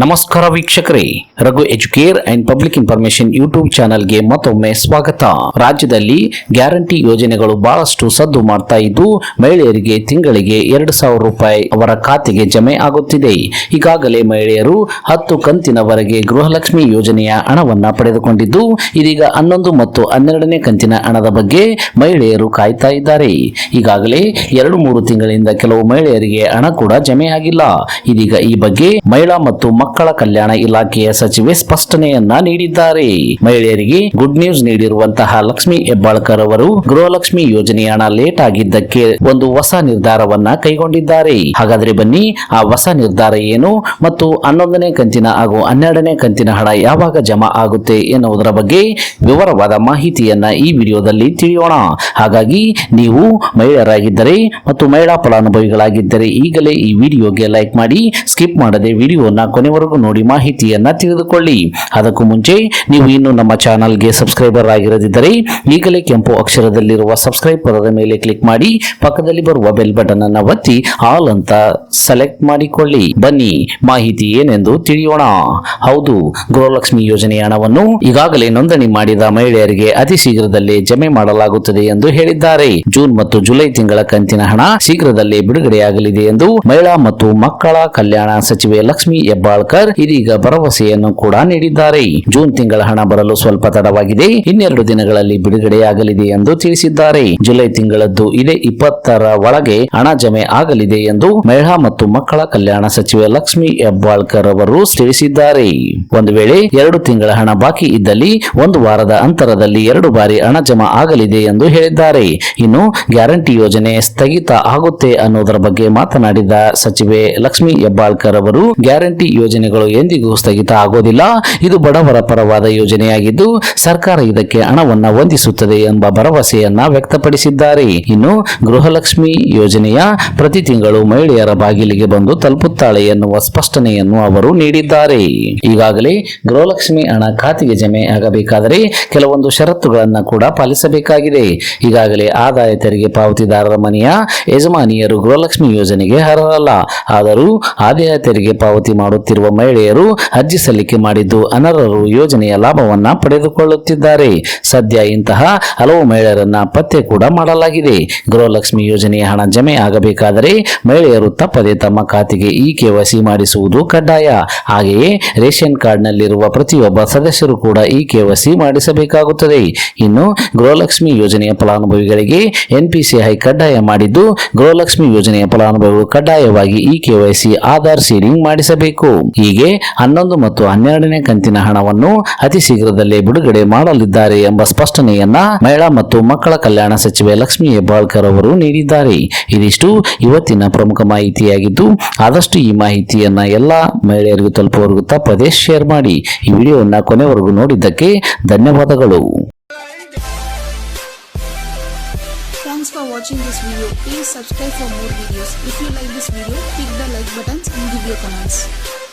ನಮಸ್ಕಾರ ವೀಕ್ಷಕರೇ. Raghu educare and public information YouTube ಚಾನೆಲ್ಗೆ ಮತ್ತೊಮ್ಮೆ ಸ್ವಾಗತ. ರಾಜ್ಯದಲ್ಲಿ ಗ್ಯಾರಂಟಿ ಯೋಜನೆಗಳು ಬಹಳಷ್ಟು ಸದ್ದು ಮಾಡ್ತಾ ಇದ್ದು, ಮಹಿಳೆಯರಿಗೆ ತಿಂಗಳಿಗೆ ಎರಡು ಸಾವಿರ ರೂಪಾಯಿ ಅವರ ಖಾತೆಗೆ ಜಮೆ ಆಗುತ್ತಿದೆ. ಈಗಾಗಲೇ ಮಹಿಳೆಯರು ಹತ್ತು ಕಂತಿನವರೆಗೆ ಗೃಹಲಕ್ಷ್ಮಿ ಯೋಜನೆಯ ಹಣವನ್ನ ಪಡೆದುಕೊಂಡಿದ್ದು, ಇದೀಗ ಹನ್ನೊಂದು ಮತ್ತು ಹನ್ನೆರಡನೇ ಕಂತಿನ ಹಣದ ಬಗ್ಗೆ ಮಹಿಳೆಯರು ಕಾಯ್ತಾ ಇದ್ದಾರೆ. ಈಗಾಗಲೇ ಎರಡು ಮೂರು ತಿಂಗಳಿಂದ ಕೆಲವು ಮಹಿಳೆಯರಿಗೆ ಹಣ ಕೂಡ ಜಮೆ ಆಗಿಲ್ಲ. ಇದೀಗ ಈ ಬಗ್ಗೆ ಮಹಿಳಾ ಮತ್ತು ಕಲ್ಯಾಣ ಇಲಾಖೆಯ ಸಚಿವೆ ಸ್ಪಷ್ಟನೆಯನ್ನ ನೀಡಿದ್ದಾರೆ. ಮಹಿಳೆಯರಿಗೆ ಗುಡ್ ನ್ಯೂಸ್ ನೀಡಿರುವಂತಹ ಲಕ್ಷ್ಮಿ ಹೆಬ್ಬಾಳ್ಕರ್ ಅವರು ಗೃಹಲಕ್ಷ್ಮಿ ಯೋಜನೆಯ ಹಣ ಲೇಟ್ ಆಗಿದ್ದಕ್ಕೆ ಒಂದು ಹೊಸ ನಿರ್ಧಾರವನ್ನ ಕೈಗೊಂಡಿದ್ದಾರೆ. ಹಾಗಾದ್ರೆ ಬನ್ನಿ, ಆ ಹೊಸ ನಿರ್ಧಾರ ಏನು ಮತ್ತು ಹನ್ನೊಂದನೇ ಕಂತಿನ ಹಾಗೂ ಹನ್ನೆರಡನೇ ಕಂತಿನ ಹಣ ಯಾವಾಗ ಜಮಾ ಆಗುತ್ತೆ ಎನ್ನುವುದರ ಬಗ್ಗೆ ವಿವರವಾದ ಮಾಹಿತಿಯನ್ನ ಈ ವಿಡಿಯೋದಲ್ಲಿ ತಿಳಿಯೋಣ. ಹಾಗಾಗಿ ನೀವು ಮಹಿಳೆಯರಾಗಿದ್ದರೆ ಮತ್ತು ಮಹಿಳಾ ಫಲಾನುಭವಿಗಳಾಗಿದ್ದರೆ ಈಗಲೇ ಈ ವಿಡಿಯೋಗೆ ಲೈಕ್ ಮಾಡಿ ಸ್ಕಿಪ್ ಮಾಡದೆ ವಿಡಿಯೋನ ಕೊನೆವರೆಗೂ ನೋಡಿ ಮಾಹಿತಿಯನ್ನ ತಿಳಿದುಕೊಳ್ಳಿ. ಅದಕ್ಕೂ ಮುಂಚೆ ನೀವು ಇನ್ನು ನಮ್ಮ ಚಾನಲ್ಗೆ ಸಬ್ಸ್ಕ್ರೈಬರ್ ಆಗಿರದಿದ್ದರೆ ಈಗಲೇ ಕೆಂಪು ಅಕ್ಷರದಲ್ಲಿರುವ ಸಬ್ಸ್ಕ್ರೈಬ್ ಪದದ ಮೇಲೆ ಕ್ಲಿಕ್ ಮಾಡಿ, ಪಕ್ಕದಲ್ಲಿ ಬರುವ ಬೆಲ್ ಬಟನ್ ಅನ್ನ ಒತ್ತಿ, ಆಲ್ ಅಂತ ಸೆಲೆಕ್ಟ್ ಮಾಡಿಕೊಳ್ಳಿ. ಬನ್ನಿ, ಮಾಹಿತಿ ಏನೆಂದು ತಿಳಿಯೋಣ. ಹೌದು, ಗೃಹಲಕ್ಷ್ಮಿ ಯೋಜನೆಯ ಹಣವನ್ನು ಈಗಾಗಲೇ ನೋಂದಣಿ ಮಾಡಿದ ಮಹಿಳೆಯರಿಗೆ ಅತಿ ಶೀಘ್ರದಲ್ಲೇ ಜಮೆ ಮಾಡಲಾಗುತ್ತದೆ ಎಂದು ಹೇಳಿದ್ದಾರೆ. ಜೂನ್ ಮತ್ತು ಜುಲೈ ತಿಂಗಳ ಕಂತಿನ ಹಣ ಶೀಘ್ರದಲ್ಲೇ ಬಿಡುಗಡೆಯಾಗಲಿದೆ ಎಂದು ಮಹಿಳಾ ಮತ್ತು ಮಕ್ಕಳ ಕಲ್ಯಾಣ ಸಚಿವೆ ಲಕ್ಷ್ಮಿ ಹೆಬ್ಬಾಳ್ಕರ್ ಇದೀಗ ಭರವಸೆಯನ್ನು ಕೂಡ ನೀಡಿದ್ದಾರೆ. ಜೂನ್ ತಿಂಗಳ ಹಣ ಬರಲು ಸ್ವಲ್ಪ ತಡವಾಗಿದೆ. ಇನ್ನೆರಡು ದಿನಗಳಲ್ಲಿ ಬಿಡುಗಡೆಯಾಗಲಿದೆ ಎಂದು ತಿಳಿಸಿದ್ದಾರೆ. ಜುಲೈ ತಿಂಗಳದ್ದು ಇದೇ ಇಪ್ಪತ್ತರ ಒಳಗೆ ಹಣ ಜಮೆ ಆಗಲಿದೆ ಎಂದು ಮಹಿಳಾ ಮತ್ತು ಮಕ್ಕಳ ಕಲ್ಯಾಣ ಸಚಿವೆ ಲಕ್ಷ್ಮಿ ಹೆಬ್ಬಾಳ್ಕರ್ ಅವರು ತಿಳಿಸಿದ್ದಾರೆ. ಒಂದು ವೇಳೆ ಎರಡು ತಿಂಗಳ ಹಣ ಬಾಕಿ ಇದ್ದಲ್ಲಿ ಒಂದು ವಾರದ ಅಂತರದಲ್ಲಿ ಎರಡು ಬಾರಿ ಹಣ ಜಮಾ ಆಗಲಿದೆ ಎಂದು ಹೇಳಿದ್ದಾರೆ. ಇನ್ನು ಗ್ಯಾರಂಟಿ ಯೋಜನೆ ಸ್ಥಗಿತ ಆಗುತ್ತೆ ಅನ್ನೋದರ ಬಗ್ಗೆ ಮಾತನಾಡಿದ ಸಚಿವೆ ಲಕ್ಷ್ಮಿ ಹೆಬ್ಬಾಳ್ಕರ್ ಅವರು, ಗ್ಯಾರಂಟಿ ಯೋಜನೆಗಳು ಎಂದಿಗೂ ಸ್ಥಗಿತ ಆಗೋದಿಲ್ಲ. ಇದು ಬಡವರ ಪರವಾದ ಯೋಜನೆಯಾಗಿದ್ದು, ಸರ್ಕಾರ ಇದಕ್ಕೆ ಹಣವನ್ನು ಹೊಂದಿಸುತ್ತದೆ ಎಂಬ ಭರವಸೆಯನ್ನ ವ್ಯಕ್ತಪಡಿಸಿದ್ದಾರೆ. ಇನ್ನು ಗೃಹಲಕ್ಷ್ಮಿ ಯೋಜನೆಯ ಪ್ರತಿ ತಿಂಗಳು ಮಹಿಳೆಯರ ಬಾಗಿಲಿಗೆ ಬಂದು ತಲುಪುತ್ತಾಳೆ ಎನ್ನುವ ಸ್ಪಷ್ಟನೆಯನ್ನು ಅವರು ನೀಡಿದ್ದಾರೆ. ಈಗಾಗಲೇ ಗೃಹಲಕ್ಷ್ಮಿ ಹಣ ಖಾತೆಗೆ ಜಮೆ ಆಗಬೇಕಾದರೆ ಕೆಲವೊಂದು ಷರತ್ತುಗಳನ್ನು ಕೂಡ ಪಾಲಿಸಬೇಕಾಗಿದೆ. ಈಗಾಗಲೇ ಆದಾಯ ತೆರಿಗೆ ಪಾವತಿದಾರರ ಮನೆಯ ಯಜಮಾನಿಯರು ಗೃಹಲಕ್ಷ್ಮಿ ಯೋಜನೆಗೆ ಅರ್ಹರಲ್ಲ. ಆದರೂ ಆದಾಯ ತೆರಿಗೆ ಪಾವತಿ ಮಾಡುತ್ತಿರುವ ಮಹಿಳೆಯರು ಅರ್ಜಿ ಸಲ್ಲಿಕೆ ಮಾಡಿದ್ದು ಅನರ್ಹರು ಯೋಜನೆಯ ಲಾಭವನ್ನ ಪಡೆದುಕೊಳ್ಳುತ್ತಿದ್ದಾರೆ. ಸದ್ಯ ಇಂತಹ ಹಲವು ಮಹಿಳೆಯರನ್ನ ಪತ್ತೆ ಕೂಡ ಮಾಡಲಾಗಿದೆ. ಗೃಹಲಕ್ಷ್ಮಿ ಯೋಜನೆಯ ಹಣ ಜಮೆ ಆಗಬೇಕಾದರೆ ಮಹಿಳೆಯರು ತಪ್ಪದೇ ತಮ್ಮ ಖಾತೆಗೆ ಈ ಕೆವೈಸಿ ಮಾಡಿಸುವುದು ಕಡ್ಡಾಯ. ಹಾಗೆಯೇ ರೇಷನ್ ಕಾರ್ಡ್ನಲ್ಲಿರುವ ಪ್ರತಿಯೊಬ್ಬ ಸದಸ್ಯರು ಕೂಡ ಇ ಕೆವೈಸಿ ಮಾಡಿಸಬೇಕಾಗುತ್ತದೆ. ಇನ್ನು ಗೃಹಲಕ್ಷ್ಮಿ ಯೋಜನೆಯ ಫಲಾನುಭವಿಗಳಿಗೆ ಎನ್ಪಿಸಿಐ ಕಡ್ಡಾಯ ಮಾಡಿದ್ದು ಗೃಹಲಕ್ಷ್ಮಿ ಯೋಜನೆಯ ಫಲಾನುಭವಿಗಳು ಕಡ್ಡಾಯವಾಗಿ ಇ ಕೆವೈಸಿ ಆಧಾರ್ ಸೀರಿಂಗ್ ಮಾಡಿಸಬೇಕು. ಹೀಗೆ ಹನ್ನೊಂದು ಮತ್ತು ಹನ್ನೆರಡನೇ ಕಂತಿನ ಹಣವನ್ನು ಅತಿ ಶೀಘ್ರದಲ್ಲೇ ಬಿಡುಗಡೆ ಮಾಡಲಿದ್ದಾರೆ ಎಂಬ ಸ್ಪಷ್ಟನೆಯನ್ನ ಮಹಿಳಾ ಮತ್ತು ಮಕ್ಕಳ ಕಲ್ಯಾಣ ಸಚಿವೆ ಲಕ್ಷ್ಮಿ ಹೆಬ್ಬಾಳ್ಕರ್ ಅವರು ನೀಡಿದ್ದಾರೆ ಇದಿಷ್ಟು ಇವತ್ತಿನ ಪ್ರಮುಖ ಮಾಹಿತಿಯಾಗಿದ್ದು ಆದಷ್ಟು ಈ ಮಾಹಿತಿಯನ್ನ ಎಲ್ಲಾ ಮಹಿಳೆಯರಿಗೂ ತಲುಪುವವರೆಗೂ ತಪ್ಪದೇ ಶೇರ್ ಮಾಡಿ ಈ ವಿಡಿಯೋವನ್ನ ಕೊನೆವರೆಗೂ ನೋಡಿದ್ದಕ್ಕೆ ಧನ್ಯವಾದಗಳು Thanks for watching this video. Please subscribe for more videos. If you like this video, click the like buttons and give your comments.